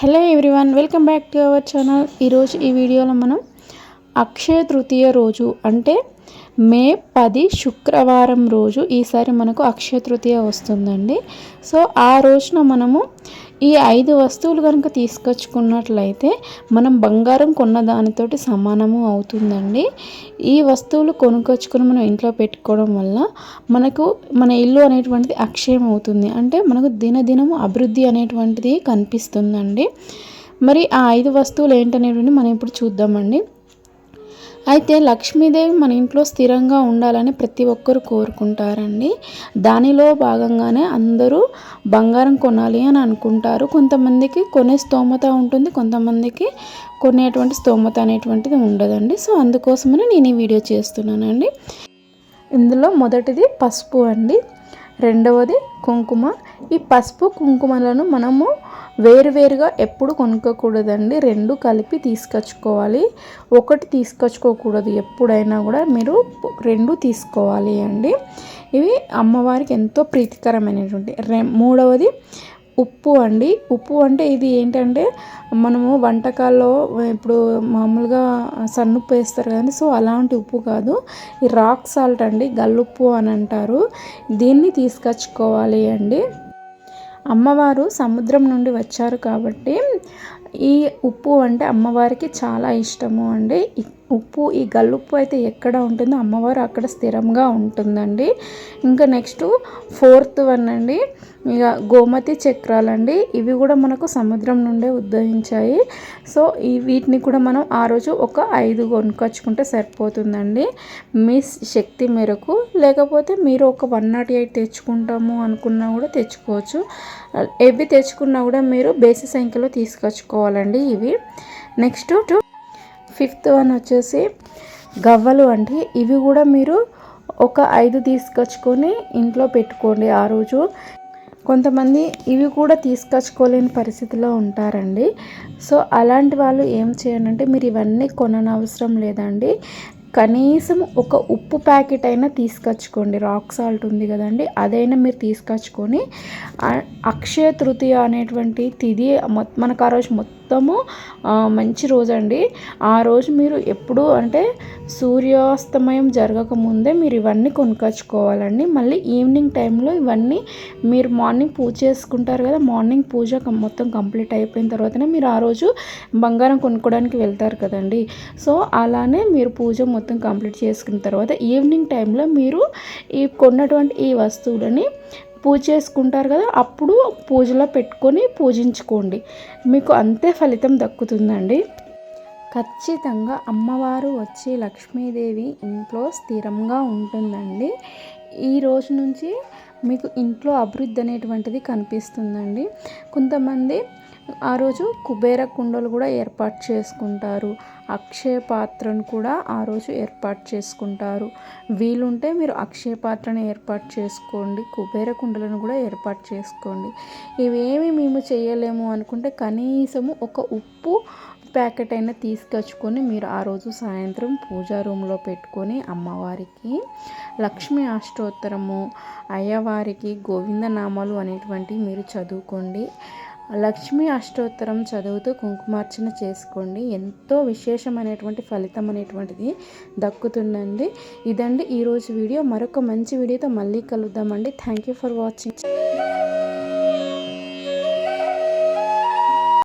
Hello everyone welcome back to our channel. ఈరోజు ఈ వీడియోలో మనం అక్షయ తృతీయ రోజు అంటే మే పది శుక్రవారం రోజు ఈసారి మనకు అక్షయ తృతీయ వస్తుందండి. సో ఆ రోజున మనము ఈ ఐదు వస్తువులు కనుక తీసుకొచ్చుకున్నట్లయితే మనం బంగారం కొన్న దానితోటి సమానము అవుతుందండి. ఈ వస్తువులు కొనుక్కొచ్చుకొని మనం ఇంట్లో పెట్టుకోవడం వల్ల మనకు మన ఇల్లు అనేటువంటిది అక్షయం అవుతుంది. అంటే మనకు దినదినము అభివృద్ధి అనేటువంటిది కనిపిస్తుందండి. మరి ఆ ఐదు వస్తువులు ఏంటనేటువంటి మనం ఇప్పుడు చూద్దామండి. అయితే లక్ష్మీదేవి మన ఇంట్లో స్థిరంగా ఉండాలని ప్రతి ఒక్కరు కోరుకుంటారండి. దానిలో భాగంగానే అందరూ బంగారం కొనాలి అని అనుకుంటారు. కొంతమందికి కొనే స్తోమత ఉంటుంది కొంతమందికి కొనేటువంటి స్తోమత అనేటువంటిది ఉండదండి. సో అందుకోసమని నేను ఈ వీడియో చేస్తున్నానండి. ఇందులో మొదటిది పసుపు అండి. రెండవది కుంకుమ. ఈ పసుపు కుంకుమలను మనము వేరువేరుగా ఎప్పుడు కొనుక్కోకూడదండి. రెండు కలిపి తీసుకొచ్చుకోవాలి. ఒకటి తీసుకొచ్చుకోకూడదు ఎప్పుడైనా కూడా మీరు రెండు తీసుకోవాలి అండి. ఇవి అమ్మవారికి ఎంతో ప్రీతికరమైనటువంటి రె మూడవది ఉప్పు అండి. ఉప్పు అంటే ఇది ఏంటంటే మనము వంటకాల్లో ఇప్పుడు మామూలుగా సన్నుప్పు వేస్తారు కదండి. సో అలాంటి ఉప్పు కాదు. ఈ రాక్ సాల్ట్ అండి. గల్లుప్పు అని అంటారు. దీన్ని తీసుకొచ్చుకోవాలి అండి. అమ్మవారు సముద్రం నుండి వచ్చారు కాబట్టి ఈ ఉప్పు అంటే అమ్మవారికి చాలా ఇష్టము అండి. ఉప్పు ఈ గల్లుప్పు అయితే ఎక్కడ ఉంటుందో అమ్మవారు అక్కడ స్థిరంగా ఉంటుందండి. ఇంకా నెక్స్ట్ ఫోర్త్ వన్ అండి ఇక గోమతి చక్రాలండి. ఇవి కూడా మనకు సముద్రం నుండే ఉద్భవించాయి. సో ఈ వీటిని కూడా మనం ఆ రోజు ఒక ఐదు కొనుక్కొచ్చుకుంటే సరిపోతుందండి. మీ శక్తి మేరకు లేకపోతే మీరు ఒక వన్ నాట్ ఎయిట్ తెచ్చుకుంటాము అనుకున్నా కూడా తెచ్చుకోవచ్చు. ఎవి తెచ్చుకున్నా కూడా మీరు బేసి సంఖ్యలో తీసుకొచ్చుకోవాలండి ఇవి. నెక్స్ట్ ఫిఫ్త్ వన్ వచ్చేసి గవ్వలు అండి ఇవి కూడా మీరు ఒక ఐదు తీసుకొచ్చుకొని ఇంట్లో పెట్టుకోండి ఆ రోజు. కొంతమంది ఇవి కూడా తీసుకొచ్చుకోలేని పరిస్థితిలో ఉంటారండి. సో అలాంటి వాళ్ళు ఏం చేయాలంటే మీరు ఇవన్నీ కొననవసరం లేదండి. కనీసం ఒక ఉప్పు ప్యాకెట్ అయినా తీసుకొచ్చుకోండి. రాక్ సాల్ట్ ఉంది కదండి అదైనా మీరు తీసుకొచ్చుకొని అక్షయ తృతీయ అనేటువంటి తిది మనకు ఆ రోజు మొత్తం మొత్తము మంచి రోజు అండి ఆ రోజు మీరు ఎప్పుడు అంటే సూర్యాస్తమయం జరగక ముందే మీరు ఇవన్నీ కొనుక్కొచ్చుకోవాలండి. మళ్ళీ ఈవినింగ్ టైంలో ఇవన్నీ మీరు మార్నింగ్ పూజ చేసుకుంటారు కదా మార్నింగ్ పూజ మొత్తం కంప్లీట్ అయిపోయిన తర్వాతనే మీరు ఆ రోజు బంగారం కొనుక్కోవడానికి వెళ్తారు కదండి. సో అలానే మీరు పూజ మొత్తం కంప్లీట్ చేసుకున్న తర్వాత ఈవినింగ్ టైంలో మీరు ఈ కొన్నటువంటి ఈ వస్తువులని పూజ చేసుకుంటారు కదా అప్పుడు పూజలో పెట్టుకొని పూజించుకోండి. మీకు అంతే ఫలితం దక్కుతుందండి. ఖచ్చితంగా అమ్మవారు వచ్చి లక్ష్మీదేవి ఇంట్లో స్థిరంగా ఉంటుందండి. ఈ రోజు నుంచి మీకు ఇంట్లో అభివృద్ధి అనేటువంటిది కనిపిస్తుందండి. కొంతమంది ఆ రోజు కుబేర కుండలు కూడా ఏర్పాటు చేసుకుంటారు. అక్షయ పాత్రను కూడా ఆ రోజు ఏర్పాటు చేసుకుంటారు. వీలుంటే మీరు అక్షయ పాత్రను ఏర్పాటు చేసుకోండి కుబేర కుండలను కూడా ఏర్పాటు చేసుకోండి. ఇవేమి మేము చేయలేము అనుకుంటే కనీసము ఒక ఉప్పు ప్యాకెట్ అయినా తీసుకొచ్చుకొని మీరు ఆ రోజు సాయంత్రం పూజా రూమ్లో పెట్టుకొని అమ్మవారికి లక్ష్మీ అష్టోత్తరము అయ్యవారికి గోవిందనామాలు అనేటువంటివి మీరు చదువుకోండి. లక్ష్మీ అష్టోత్తరం చదువుతూ కుంకుమార్చన చేసుకోండి. ఎంతో విశేషమైనటువంటి ఫలితం అనేటువంటిది దక్కుతుందండి. ఇదండి ఈరోజు వీడియో. మరొక మంచి వీడియోతో మళ్ళీ కలుద్దామండి. Thank you for watching